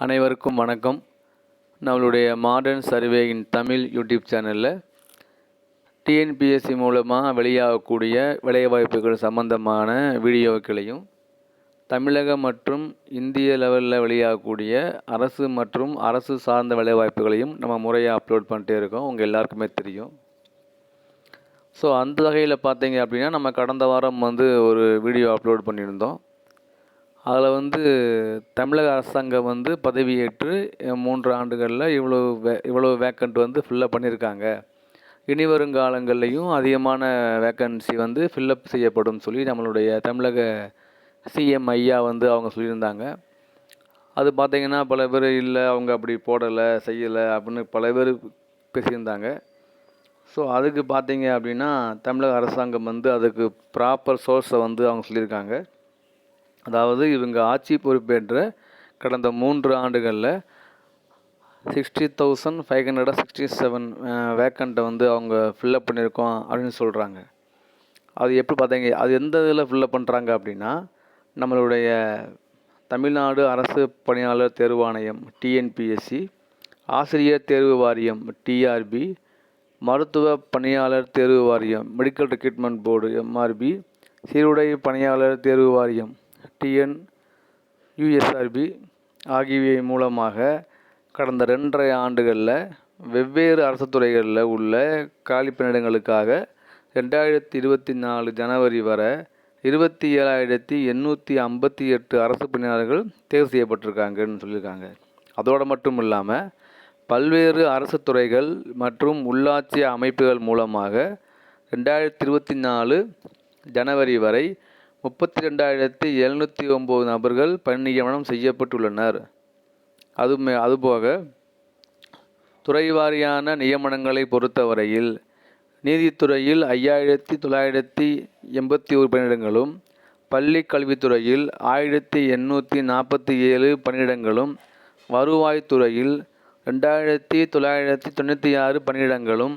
அனைவருக்கும் வணக்கம். நம்மளுடைய modern survey in Tamil YouTube சேனலில் டிஎன்பிஎஸ்சி மூலமாக வெளியாகக்கூடிய வேலைவாய்ப்புகள் சம்பந்தமான வீடியோக்களையும் தமிழக மற்றும் இந்திய லெவலில் வெளியாகக்கூடிய அரசு மற்றும் அரசு சார்ந்த வேலைவாய்ப்புகளையும் நம்ம முறையாக அப்லோட் பண்ணிட்டே இருக்கோம். உங்கள் எல்லாருக்குமே தெரியும். ஸோ அந்த வகையில் பார்த்தீங்க அப்படின்னா நம்ம கடந்த வாரம் வந்து ஒரு வீடியோ அப்லோட் பண்ணியிருந்தோம். அதில் வந்து தமிழக அரசாங்கம் வந்து பதவியேற்று மூன்று ஆண்டுகளில் இவ்வளோ வே இவ்வளோ வேக்கண்ட் வந்து ஃபில்லப் பண்ணியிருக்காங்க. இனி வருங்காலங்கள்லையும் அதிகமான வேக்கன்சி வந்து ஃபில்லப் செய்யப்படும் சொல்லி நம்மளுடைய தமிழக சிஎம் ஐயா வந்து அவங்க சொல்லியிருந்தாங்க. அது பார்த்தீங்கன்னா பல பேர் இல்லை அவங்க அப்படி போடலை செய்யலை அப்படின்னு பல பேர் பேசியிருந்தாங்க. ஸோ அதுக்கு பார்த்தீங்க அப்படின்னா தமிழக அரசாங்கம் வந்து அதுக்கு ப்ராப்பர் சோர்ஸை வந்து அவங்க சொல்லியிருக்காங்க. அதாவது இவங்க ஆட்சி பொறுப்பேற்ற கடந்த மூன்று ஆண்டுகளில் sixty thousand five hundred sixty seven வேக்கண்ட்டை வந்து அவங்க ஃபில்லப் பண்ணியிருக்கோம் அப்படின்னு சொல்கிறாங்க அது எப்படி பார்த்தீங்க அது எந்த இதில் ஃபில்லப் பண்ணுறாங்க அப்படின்னா நம்மளுடைய தமிழ்நாடு அரசு பணியாளர் தேர்வாணையம் டிஎன்பிஎஸ்சி ஆசிரியர் தேர்வு வாரியம் டிஆர்பி மருத்துவ பணியாளர் தேர்வு வாரியம் மெடிக்கல் ரெக்ரூட்மெண்ட் போர்டு எம்ஆர்பி சீருடை பணியாளர் தேர்வு வாரியம் டிஎன் யுஎஸ்ஆர்பி ஆகியவை மூலமாக கடந்த ரெண்டரை ஆண்டுகளில் வெவ்வேறு அரசு துறைகளில் உள்ள காலி பணியிடங்களுக்காக ரெண்டாயிரத்தி இருபத்தி நாலு ஜனவரி வரை இருபத்தி ஏழாயிரத்தி எண்ணூற்றி ஐம்பத்தி எட்டு அரசு பணியாளர்கள் தேர்வு செய்யப்பட்டிருக்காங்கன்னு சொல்லியிருக்காங்க. அதோடு மட்டும் இல்லாமல் பல்வேறு அரசு துறைகள் மற்றும் உள்ளாட்சி அமைப்புகள் மூலமாக ரெண்டாயிரத்தி இருபத்தி நாலு ஜனவரி வரை முப்பத்தி ரெண்டாயிரத்தி எழுநூற்றி ஒம்பது நபர்கள் பணி நியமனம் செய்யப்பட்டுள்ளனர். அது அதுபோக துறை வாரியான நியமனங்களை பொறுத்தவரையில் நீதித்துறையில் ஐயாயிரத்தி தொள்ளாயிரத்தி எண்பத்தி ஒரு பணியிடங்களும் பள்ளி கல்வித்துறையில் ஆயிரத்தி எண்ணூற்றி நாற்பத்தி ஏழு பணியிடங்களும் வருவாய்த்துறையில் ரெண்டாயிரத்தி தொள்ளாயிரத்தி தொண்ணூற்றி ஆறு பணியிடங்களும்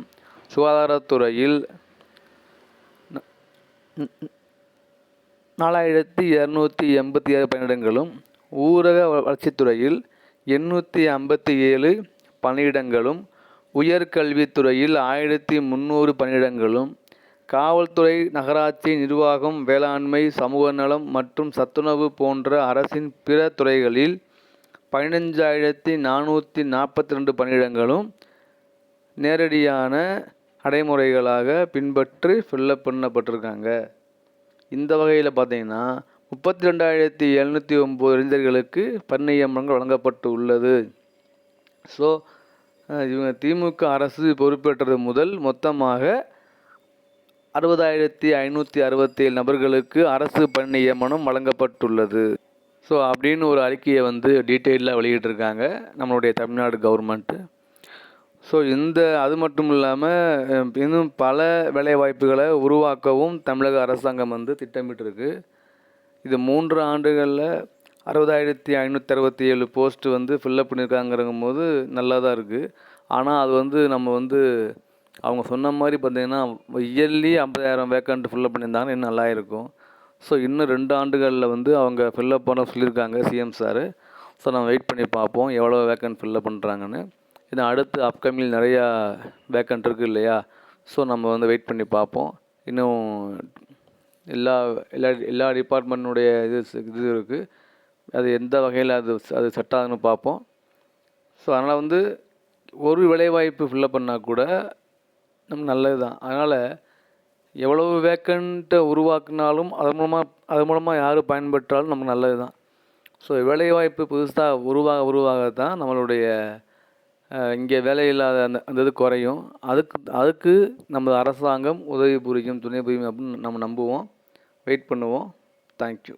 சுகாதாரத்துறையில் நாலாயிரத்தி இரநூத்தி எண்பத்தி ஏழு பணியிடங்களும் ஊரக வளர்ச்சித்துறையில் எண்ணூற்றி ஐம்பத்தி ஏழு பணியிடங்களும் உயர்கல்வித்துறையில் ஆயிரத்தி முந்நூறு பணியிடங்களும் காவல்துறை நகராட்சி நிர்வாகம் வேளாண்மை சமூக நலம் மற்றும் சத்துணவு போன்ற அரசின் பிற துறைகளில் பதினஞ்சாயிரத்தி நானூற்றி நாற்பத்தி ரெண்டு பணியிடங்களும் நேரடியான நடைமுறைகளாக பின்பற்றி ஃபில்லப் பண்ணப்பட்டிருக்காங்க இந்த வகையில் பார்த்தீங்கன்னா முப்பத்தி ரெண்டாயிரத்தி எழுநூற்றி ஒம்பது இளைஞர்களுக்கு பணியமனங்கள் வழங்கப்பட்டு உள்ளது ஸோ இவங்க திமுக அரசு பொறுப்பேற்றது முதல் மொத்தமாக அறுபதாயிரத்தி ஐநூற்றி அறுபத்தேழு நபர்களுக்கு அரசு பணி நியமனம் வழங்கப்பட்டுள்ளது. ஸோ அப்படின்னு ஒரு அறிக்கையை வந்து டீட்டெயிலாக வெளியிட்டிருக்காங்க நம்மளுடைய தமிழ்நாடு கவர்மெண்ட்டு ஸோ இந்த அது மட்டும் இல்லாமல் இன்னும் பல வேலைவாய்ப்புகளை உருவாக்கவும் தமிழக அரசாங்கம் வந்து திட்டமிட்டிருக்கு. இது மூன்று ஆண்டுகளில் அறுபதாயிரத்தி ஐநூற்றி அறுபத்தி ஏழு போஸ்ட்டு வந்து ஃபில்லப் பண்ணியிருக்காங்கிறங்கும் போது நல்லா தான் இருக்குது ஆனால் அது வந்து நம்ம வந்து அவங்க சொன்ன மாதிரி பார்த்திங்கன்னா இயர்லி ஐம்பதாயிரம் வேக்கண்ட் ஃபில்லப் பண்ணியிருந்தாங்கன்னா இன்னும் நல்லா இருக்கும் ஸோ இன்னும் ரெண்டு ஆண்டுகளில் வந்து அவங்க ஃபில்லப் பண்ண சொல்லியிருக்காங்க சிஎம் சார் ஸோ நம்ம வெயிட் பண்ணி பார்ப்போம் எவ்வளோ வேக்கண்ட் ஃபில்லப் பண்ணுறாங்கன்னு ஏன்னா அடுத்து அப்கமிங் நிறையா வேக்கண்ட் இருக்குது இல்லையா? ஸோ நம்ம வந்து வெயிட் பண்ணி பார்ப்போம். இன்னும் எல்லா எல்லா எல்லா டிபார்ட்மெண்ட்னுடைய இது இது இருக்குது அது எந்த வகையில் அது அது செட் ஆகுதுன்னு பார்ப்போம். ஸோ அதனால் வந்து ஒரு வேலைவாய்ப்பு ஃபில்லப் பண்ணால் கூட நம்ம நல்லது தான் அதனால் எவ்வளவு வேக்கண்ட்டை உருவாக்குனாலும் அது மூலமாக அது மூலமாக யார் பயன்பெற்றாலும் நமக்கு நல்லது தான் ஸோ வேலைவாய்ப்பு புதுசாக உருவாக உருவாக தான் நம்மளுடைய இங்கே வேலையில்லாத அந்த அந்த இது குறையும். அதுக்கு அதுக்கு நம்ம அரசாங்கம் உதவி புரியும் துணை புரியும் அப்படின்னு நம்ம நம்புவோம். வெயிட் பண்ணுவோம். தேங்க்யூ